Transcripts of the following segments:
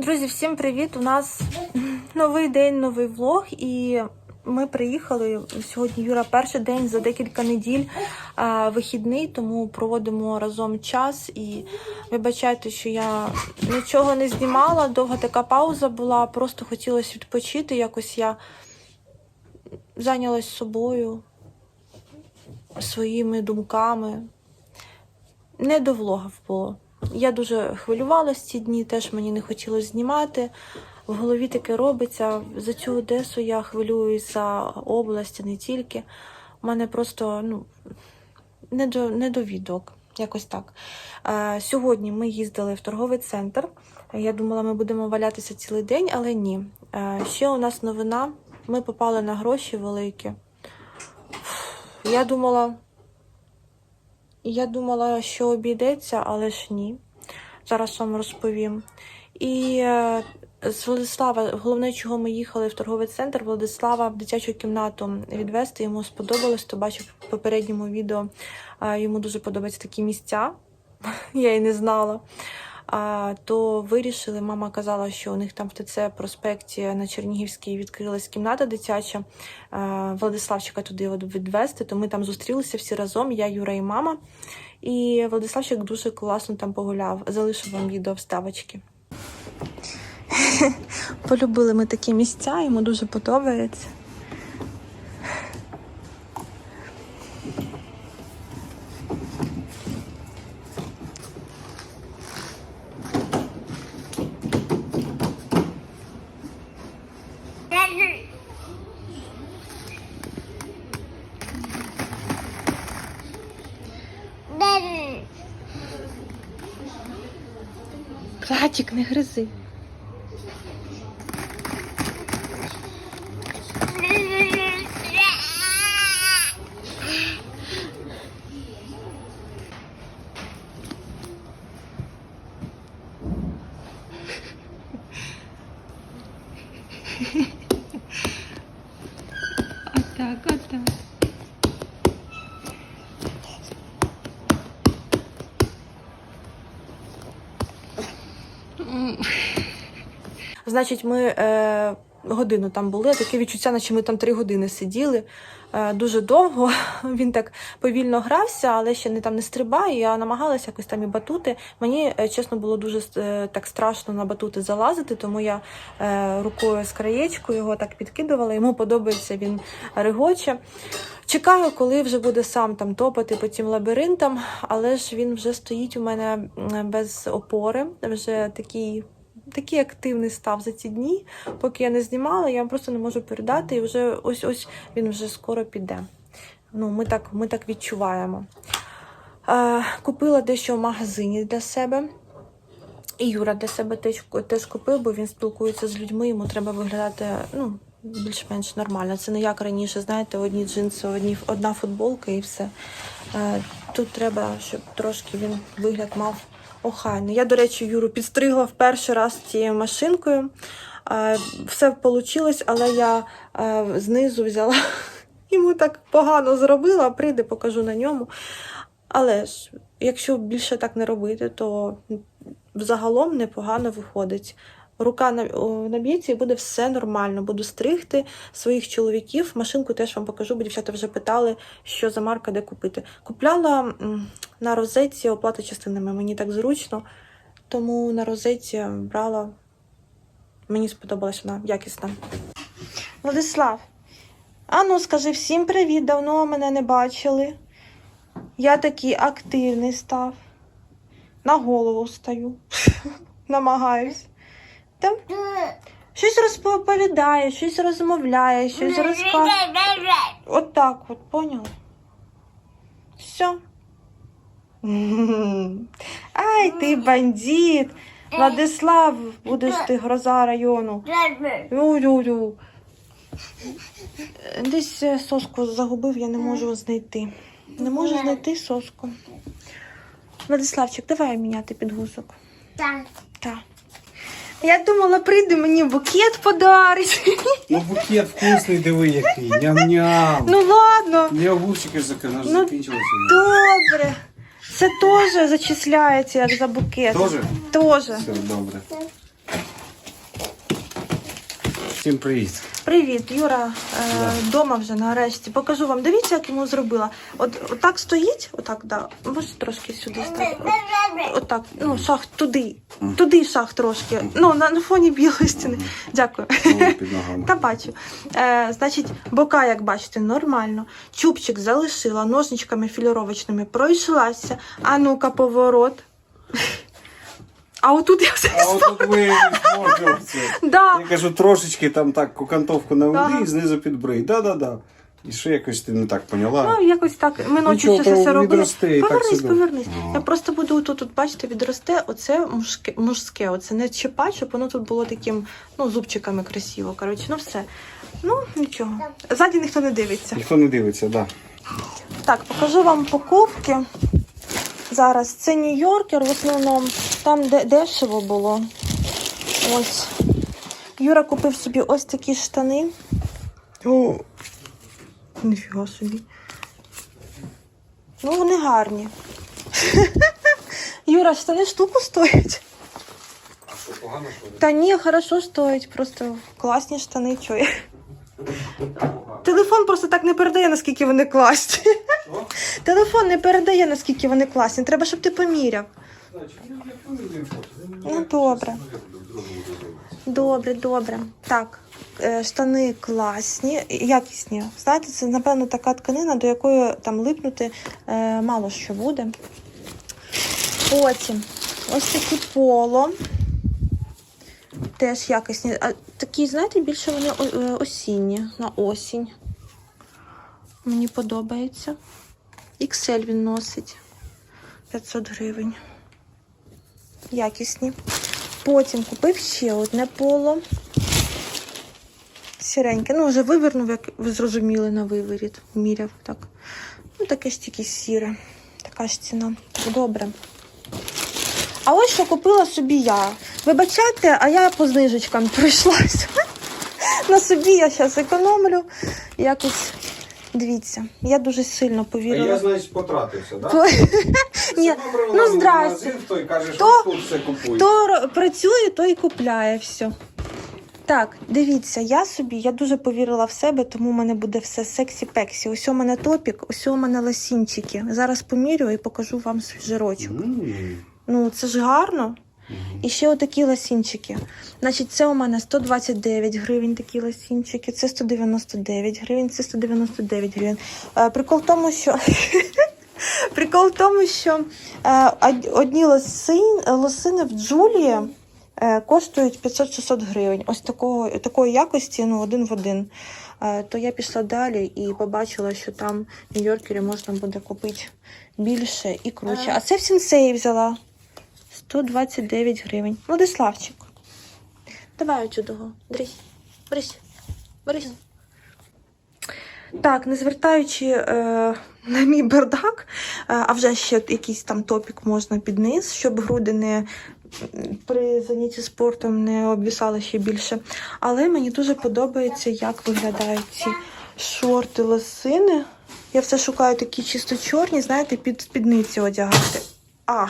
Друзі, всім привіт! У нас новий день, новий влог, і ми приїхали сьогодні. Юра, перший день за декілька неділь а, вихідний, тому проводимо разом час. І вибачайте, що я нічого не знімала. Довга така пауза була. Просто хотілося відпочити. Якось я зайнялась собою, своїми думками. Не до влогів було. Я дуже хвилювалася ці дні, теж мені не хотілося знімати. В голові таке робиться. За цю Одесу я хвилююсь за область, не тільки. У мене просто ну, не до, не. Якось так. Е, сьогодні ми їздили в торговий центр. Я думала, ми будемо валятися цілий день, але ні. Е, ще у нас новина. Ми попали на гроші великі. Я думала, я думала, що обійдеться, але ж ні. Зараз вам розповім. І е, з Владислава, головне, чого ми їхали в торговий центр, Владислава в дитячу кімнату відвести. Йому сподобалось, то бачив в попередньому відео. е, Йому дуже подобаються такі місця. Я і не знала. То вирішили, мама казала, що у них там в ТЦ проспекті на Чернігівській відкрилась кімната дитяча. Владиславчика туди відвести, то ми там зустрілися всі разом, я, Юра і мама. І Владиславчик дуже класно там погуляв. Залишу вам відео вставочки. Полюбили ми такі місця, йому дуже подобається. Братик, не гризи. Отак, отак. Значить, ми е, годину там були. Таке відчуття, наче ми там три години сиділи. Е, дуже довго. Він так повільно грався, але ще не там не стрибає. Я намагалася якось там і батути. Мені, е, чесно, було дуже е, так страшно на батути залазити, тому я рукою з краєчкою його так підкидувала. Йому подобається, він регоче. Чекаю, коли вже буде сам там топати по цим лабіринтам, але ж він вже стоїть у мене без опори, вже такий такий активний став за ці дні. Поки я не знімала, я вам просто не можу передати. І вже ось ось він вже скоро піде. Ну, ми так, ми так відчуваємо. Е, купила дещо в магазині для себе. І Юра для себе теж, теж купив, бо він спілкується з людьми, йому треба виглядати ну, більш-менш нормально. Це не як раніше, знаєте, одні джинси, одні, одна футболка і все. Е, тут треба, щоб трошки він вигляд мав охайний. Я, до речі, Юру підстригла в перший раз цією машинкою. Е, все вийшло, але я е, знизу взяла. Йому так погано зробила, прийде, покажу на ньому. Але ж, якщо більше так не робити, то взагалом непогано виходить. Рука на- наб'ється і буде все нормально. Буду стригти своїх чоловіків. Машинку теж вам покажу, бо дівчата вже питали, що за марка, де купити. Купляла на розетці оплата частинами. Мені так зручно, тому на розетці брала. Мені сподобалась вона якісна. Владислав, а ну скажи всім привіт, давно мене не бачили. Я такий активний став. На голову стаю. Намагаюсь. Там щось розповідає, щось розмовляє, щось розказує. От так от, поняла? Все. Ай, ти бандит. Владислав, будеш ти гроза району. Ю-ю-ю. Десь е, соску загубив, я не можу знайти. Не можу знайти соску. Владиславчик, давай міняти підгузок. Так. Так. Я думала, прийде мені букет подарить. Ну букет вкусний, диви який. Ням-ням. Ну ладно, Я огурчики закинув, Ну, закінчилося. добре. Це теж зачисляється як за букет. Тоже? Тоже. Все, добре. Всім привіт. Привіт, Юра. Е, Дома вже нарешті. Покажу вам. Дивіться, як йому зробила. От отак стоїть, отак, да. Може трошки сюди стати. От, отак. Ну, шах туди. Туди шах трошки. Ну, на, на фоні білої стіни. Дякую. О, під ногами. Та бачу. Е, значить, бока, як бачите, нормально. Чубчик залишила, ножничками філіровочними пройшлася. А ну-ка, поворот. А отут я все. А отут ви. Да. Я кажу, трошечки там так окантовку наведи Ага. і знизу підбрий. Да-да-да. І що якось ти не так поняла? Ну, якось так. Ми ночі Нічого, все, робили. Повернись, повернись. Я просто буду тут, тут, бачите, відросте. Оце мужське, мужське. Оце не чіпать, щоб воно тут було таким, ну, зубчиками красиво. Коротше, ну все. Ну, нічого. Ззаді ніхто не дивиться. Ніхто не дивиться, да. Так, покажу вам покупки. Зараз це Нью-Йоркер, в основному там де дешево було. Ось. Юра купив собі ось такі штани. О, ніфіга собі. Ну, вони гарні. Юра, штани штуку стоять. А що погано, що Та ні, хорошо стоять, просто класні штани, чує. Телефон просто так не передає, наскільки вони класні. Що? Телефон не передає, наскільки вони класні. Треба, щоб ти поміряв. Ну, добре. Добре, добре. Так, е, штани класні, якісні. Знаєте, це, напевно, така тканина, до якої там липнути е, мало що буде. Потім ось такі поло. Теж якісні. А такі, знаєте, більше вони е, осінні, на осінь. Мені подобається. XL він носить 500 гривень. Якісні. Потім купив ще одне поло. Сіреньке. Ну, вже вивернув, як ви зрозуміли, на виворіт. Міряв так. Ну, таке ж тільки сіре. Така ж ціна. Так, добре. А ось що купила собі я. Вибачайте, а я по знижечкам пройшлася. На собі я зараз економлю. Якось дивіться, я дуже сильно А повірила. я, значить, потратився, так? Ні, ну здрасте. Той каже, що То- тут все купує. Хто працює, той купляє все. Так, дивіться, я собі, я дуже повірила в себе, тому в мене буде все сексі-пексі. Ось у мене топік, ось у мене лосінчики. Зараз помірю і покажу вам свій жирочок. М. Ну, це ж гарно. І ще отакі лосінчики. Значить, це у мене 129 гривень такі лосінчики, це 199 гривень, це 199 гривень. Е, прикол в тому, що. Прикол в тому, що е, одні лосин, лосини в Джулії е, коштують 500-600 гривень. Ось такого, такої якості, ну, один в один. Е, то я пішла далі і побачила, що там в Нью-Йоркері можна буде купити більше і круче. А це в сенсеї взяла. 129 гривень. Владиславчик. Давай отсюдого. Брись. Брись. Брись. Так, не звертаючи е, на мій бардак, е, а вже ще якийсь там топік можна під низ, щоб груди не при занятті спортом не обвісали ще більше. Але мені дуже подобається, як виглядають ці шорти лосини. Я все шукаю такі чисто чорні, знаєте, під спідниці одягати. А,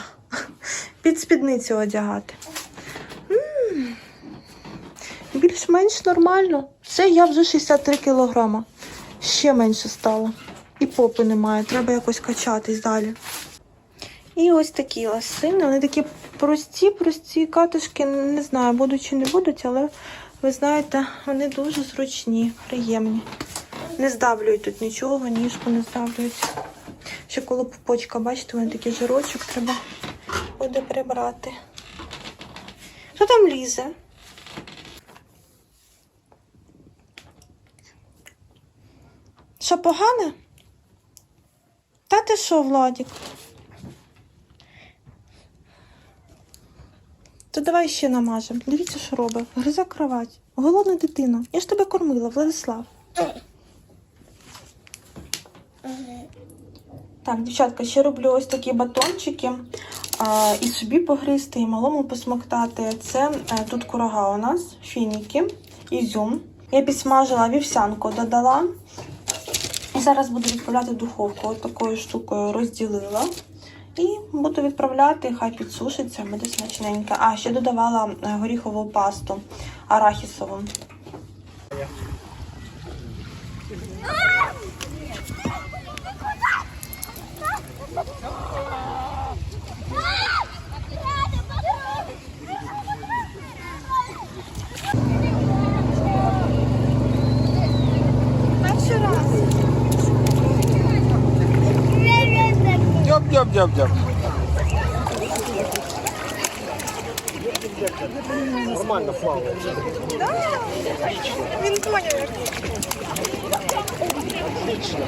під спідницю одягати. Більш-менш нормально. Це я вже 63 кілограма. Ще менше стало. І попи немає, треба якось качатись далі. І ось такі лосини. Вони такі прості, прості катишки. Не знаю, будуть чи не будуть, але ви знаєте, вони дуже зручні, приємні. Не здавлюють тут нічого, ніжку не здавлюють. Ще коло пупочка, бачите, вони такий жирочок треба буде прибрати. Що там лізе? Що погане? Та ти що, Владік? То давай ще намажемо. Дивіться, що робить. Гризе кровать. Голодна дитина. Я ж тебе кормила, Владислав. Так, дівчатка, ще роблю ось такі батончики. А, і собі погризти, і малому посмоктати. Це е, тут курага у нас, фініки, ізюм. Я підсмажила вівсянку, додала. Зараз буду відправляти в духовку. От такою штукою розділила. І буду відправляти, хай підсушиться, буде смачненько. А, ще додавала е, горіхову пасту арахісову. дяп-дяп-дяп. Нормально плавает. Да? Отлично. Він понял. Отлично.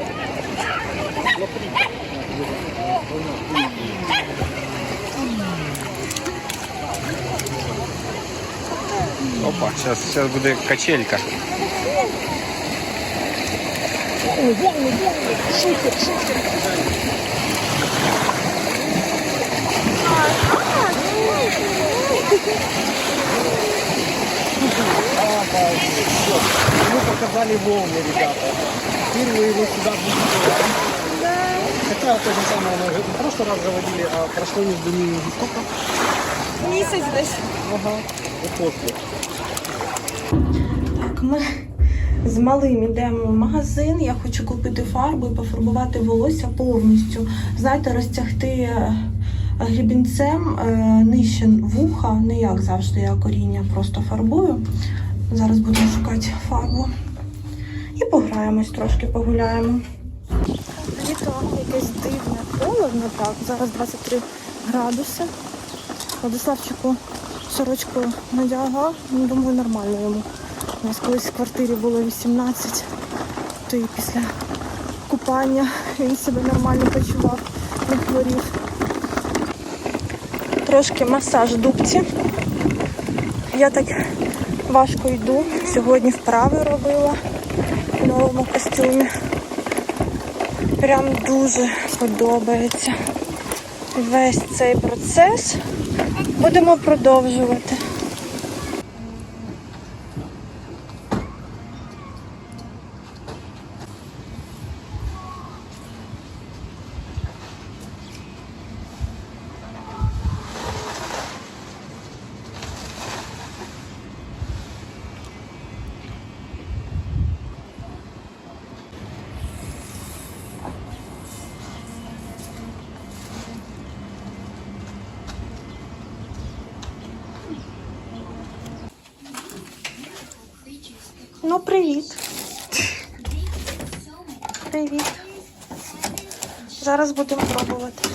Опа, сейчас, сейчас будет качелька. Волны, волны, волны, шутер, шутер. Мы показали волны, ребята. Впервые его сюда будем Хотя то же самое, мы в прошлый раз заводили, а прошло между ними сколько? Місяць десь. Ага. Вот после. Так, ми з малим йдемо в магазин. Я хочу купити фарбу і пофарбувати волосся повністю. Знаєте, розтягти е, грібінцем е, нижче вуха, не як завжди, я коріння просто фарбую. Зараз будемо шукати фарбу. І пограємось трошки, погуляємо. Літо якесь дивне, холодно так. Зараз 23 градуси. Владиславчику сорочку надягав, ну, думаю, нормально йому. У нас колись в квартирі було 18, то і після купання він себе нормально почував, не хворів. Трошки масаж дубці. Я так важко йду. Сьогодні вправи робила в новому костюмі. Прям дуже подобається весь цей процес. Будемо продовжувати. Ну, привіт. Привіт. Зараз будемо пробувати.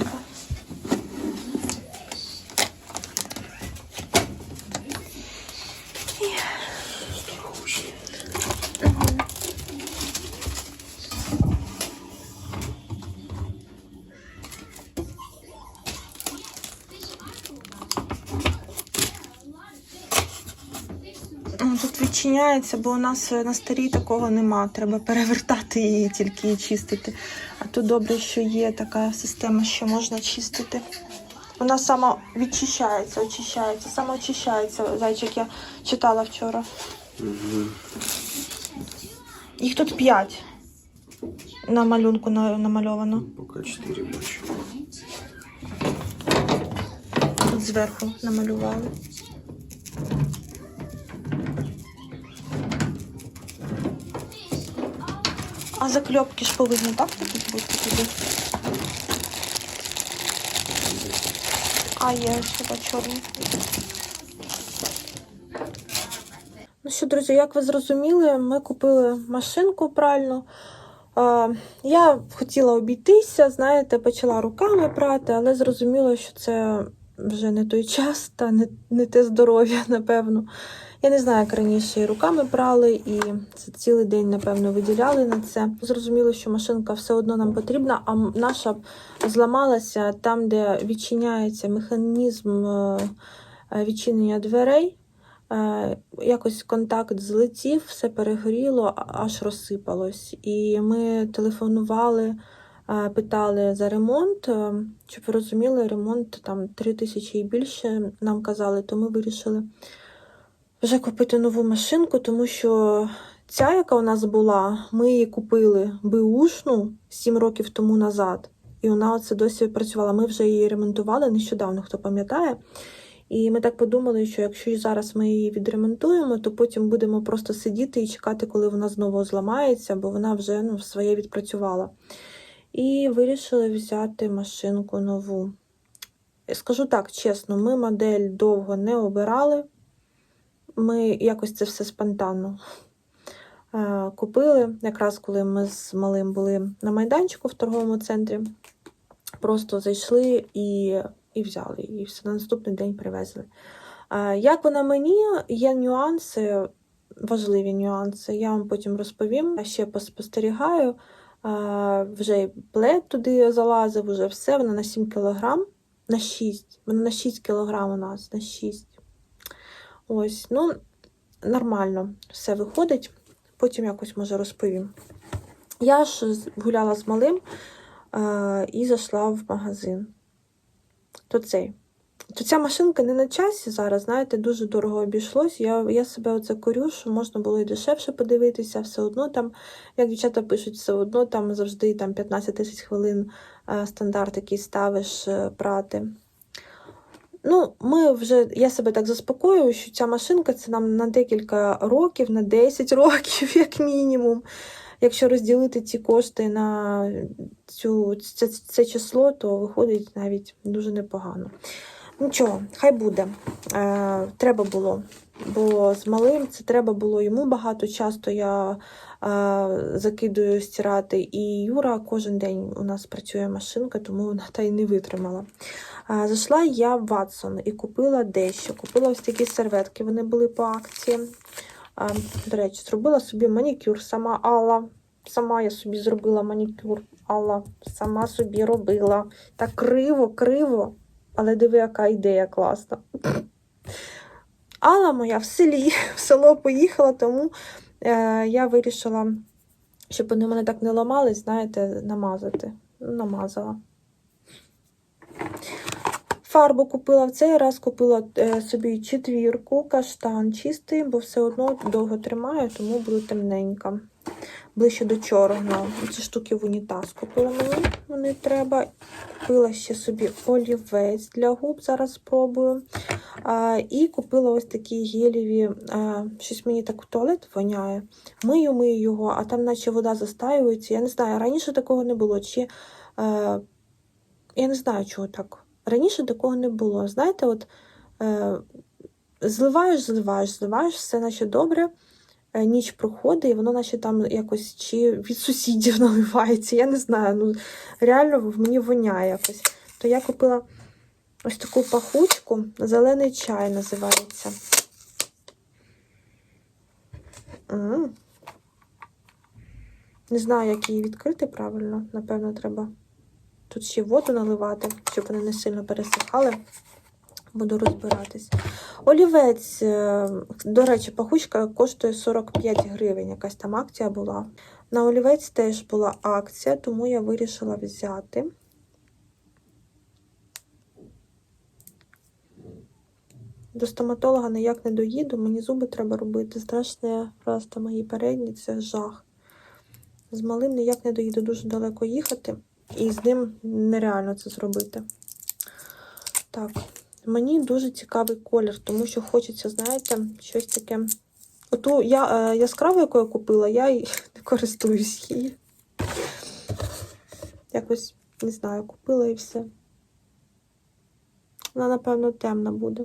М, Тут відчиняється, бо у нас е, на старій такого нема. Треба перевертати її тільки і чистити. А тут добре, що є така система, що можна чистити. Вона сама відчищається, очищається, сама очищається. Зайчик я читала вчора. Їх тут п'ять на малюнку на- намальовано. Пока 4 бачу. Тут зверху намалювали. А закльопки ж повинні так тут бути туди? А, є сюди чорні. Ну що, друзі, як ви зрозуміли, ми купили машинку пральну. Я хотіла обійтися, знаєте, почала руками прати, але зрозуміла, що це вже не той час та не, не те здоров'я, напевно. Я не знаю, як раніше руками прали, і це цілий день, напевно, виділяли на це. Зрозуміло, що машинка все одно нам потрібна, а наша зламалася там, де відчиняється механізм е, е, відчинення дверей. Е, Якось контакт злетів, все перегоріло, аж розсипалось. І ми телефонували, питали за ремонт. Щоб ви розуміли, ремонт там 3 тисячі і більше нам казали, то ми вирішили вже купити нову машинку, тому що ця, яка у нас була, ми її купили беушну 7 років тому назад. І вона оце досі працювала. Ми вже її ремонтували нещодавно, хто пам'ятає. І ми так подумали, що якщо зараз ми її відремонтуємо, то потім будемо просто сидіти і чекати, коли вона знову зламається, бо вона вже ну, своє відпрацювала. І вирішили взяти машинку нову. Скажу так, чесно, ми модель довго не обирали. Ми якось це все спонтанно е, купили, якраз коли ми з малим були на майданчику в торговому центрі. Просто зайшли і, і взяли, і все на наступний день привезли. Е, Як вона мені, є нюанси, важливі нюанси, я вам потім розповім. Я ще поспостерігаю. Е, Вже плед туди залазив, вже все, вона на 7 кг, на 6. Вона на 6 кг у нас, на 6. Ось, ну, нормально все виходить. Потім якось може розповім. Я ж гуляла з малим е, і зайшла в магазин. То цей. То ця машинка не на часі зараз, знаєте, дуже дорого обійшлось. Я, я себе оце корю, що можна було і дешевше подивитися, все одно там, як дівчата пишуть, все одно там завжди там 15 тисяч хвилин е, стандарт, який ставиш е, прати. Ну, ми вже, я себе так заспокоюю, що ця машинка це нам на декілька років, на 10 років, як мінімум. Якщо розділити ці кошти на цю, це, це число, то виходить навіть дуже непогано. Нічого, хай буде. Е, треба було. Бо з малим це треба було йому багато. Часто я е, закидую стирати. І Юра кожен день у нас працює машинка, тому вона та й не витримала. А, Зайшла я в Ватсон і купила дещо. Купила ось такі серветки, вони були по акції. А, До речі, зробила собі манікюр сама Алла. Сама я собі зробила манікюр. Алла сама собі робила. Так криво, криво. Але диви, яка ідея класна. Алла моя в селі, в село поїхала, тому е, я вирішила, щоб вони мене так не ламались, знаєте, намазати. Намазала. Фарбу купила в цей раз, купила е, собі четвірку, каштан чистий, бо все одно довго тримаю, тому буду темненька. Ближче до чорного. Ці штуки в унітаз купила мені, вони треба. Купила ще собі олівець для губ, зараз спробую. А, і купила ось такі гелєві, а, щось мені так в туалет воняє. Мию, мию його, а там наче вода застаюється. Я не знаю, раніше такого не було. Чи, е, я не знаю, чого так. Раніше такого не було. Знаєте, от е, зливаєш, зливаєш, зливаєш, все наче добре. Е, ніч проходить, і воно наче там якось чи від сусідів наливається. Я не знаю. Ну, реально в мені воняє якось. То я купила ось таку пахучку, зелений чай називається. М. Не знаю, як її відкрити правильно. Напевно, треба тут ще воду наливати, щоб вони не сильно пересихали. Буду розбиратись. Олівець, е, до речі, пахучка коштує 45 гривень. Якась там акція була. На олівець теж була акція, тому я вирішила взяти. До стоматолога ніяк не доїду, мені зуби треба робити. Страшне просто мої передні, це жах. З малим ніяк не доїду, дуже далеко їхати, і з ним нереально це зробити. Так, мені дуже цікавий колір, тому що хочеться, знаєте, щось таке. Оту я, е, яскраву, яку я купила, я й не користуюсь її. Якось, не знаю, купила і все. Вона, напевно, темна буде.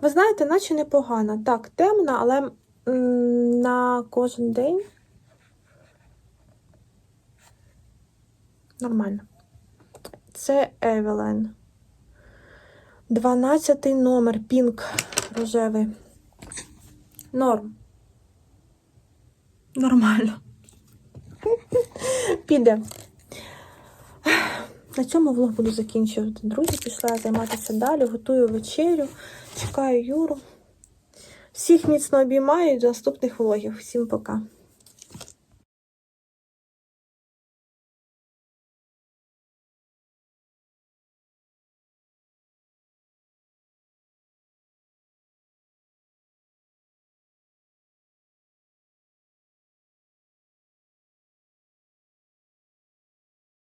Ви знаєте, наче непогана. Так, темна, але на кожен день нормально. Це Евелен. 12 номер, пінк рожевий. Норм. Нормально. Піде. На цьому влог буду закінчувати. Друзі, пішла займатися далі, готую вечерю, чекаю Юру. Всіх міцно обіймаю до наступних влогів. Всім пока.